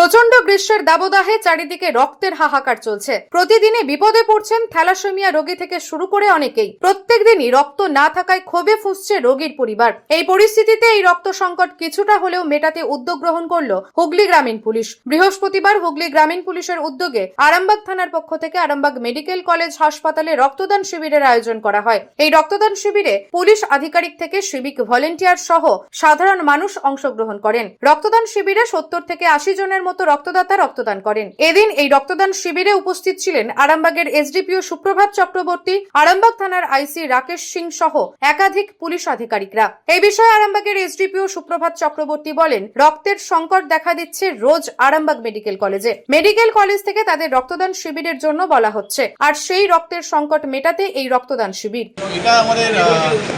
প্রচণ্ড গ্রীষ্মের দাবদাহে চারিদিকে রক্তের হাহাকার চলছে। প্রতিদিনই বিপদে পড়ছেন থ্যালাসেমিয়া রোগী থেকে শুরু করে অনেকেই। প্রত্যেকদিনই রক্ত না থাকায় ক্ষোভে ফুঁসছে রোগীর পরিবার। এই পরিস্থিতিতে এই রক্ত সংকট কিছুটা হলেও মেটাতে উদ্যোগ গ্রহণ করল হুগলি গ্রামীণ পুলিশ। বৃহস্পতিবার হুগলি গ্রামীণ পুলিশের উদ্যোগে আরামবাগ থানার পক্ষ থেকে আরামবাগ মেডিকেল কলেজ হাসপাতালে রক্তদান শিবিরের আয়োজন করা হয়। এই রক্তদান শিবিরে পুলিশ আধিকারিক থেকে সিভিক ভলেন্টিয়ার সহ সাধারণ মানুষ অংশগ্রহণ করেন। রক্তদান শিবিরে সত্তর থেকে আশি জনের মতো রক্তদাতা রক্তদান করেন। এদিন এই রক্তদান শিবিরে উপস্থিত ছিলেন আরামবাগের এসডিপিও সুপ্রভাত চক্রবর্তী, আরামবাগ থানার আইসি রাকেশ সিং সহ একাধিক পুলিশ আধিকারিকরা। এই বিষয়ে আরামবাগের এসডিপিও সুপ্রভাত চক্রবর্তী বলেন, রক্তের সংকট দেখা দিচ্ছে রোজ আরামবাগ মেডিকেল কলেজে। মেডিকেল কলেজ থেকে তাদের রক্তদান শিবিরের জন্য বলা হচ্ছে, আর সেই রক্তের সংকট মেটাতে এই রক্তদান শিবির। এটা আমাদের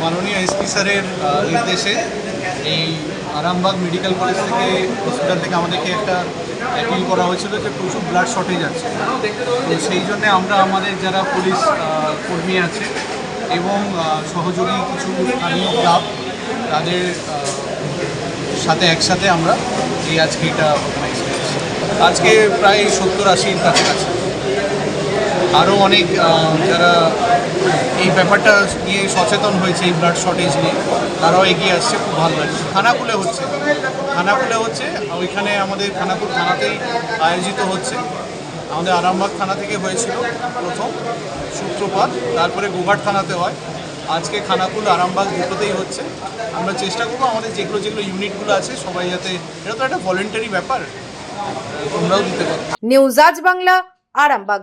মাননীয় এসপি স্যারের নির্দেশে এই আরামবাগ মেডিকেল কলেজ থেকে হসপিটাল থেকে আমাদেরকে একটা অ্যাপিল করা হয়েছিল যে প্রচুর ব্লাড শর্টেজ আছে। তো সেই জন্যে আমরা আমাদের যারা পুলিশ কর্মী আছে এবং সহযোগী কিছু স্থানীয় ক্লাব তাদের সাথে একসাথে আমরা এই আজকে এটা অর্গানাইজ করেছি। আজকে প্রায় সত্তর আশির কাছাকাছি। আরও অনেক যারা এই ব্যাপারটা নিয়ে সচেতন হয়েছে, এই ব্লাড শর্টেজ নিয়ে, তারাও এগিয়ে আসছে, খুব ভালো লাগছে। খানাকুলে হচ্ছে। খানাকুলে হচ্ছে ওইখানে আমাদের খানাকুল থানাতেই আয়োজিত হচ্ছে। আমাদের আরামবাগ থানা থেকে হয়েছিল প্রথম সূত্রপাত, তারপরে গোঘাট থানাতে হয়। আজকে খানাকুল আরামবাগ দুটোতেই হচ্ছে। আমরা চেষ্টা করব আমাদের যেগুলো যেগুলো ইউনিটগুলো আছে, সবাই যাতে, এটা তো একটা ভলেন্টারি ব্যাপার, তোমরাও দিতে পারো। নিউজ আজ বাংলা, আরামবাগ।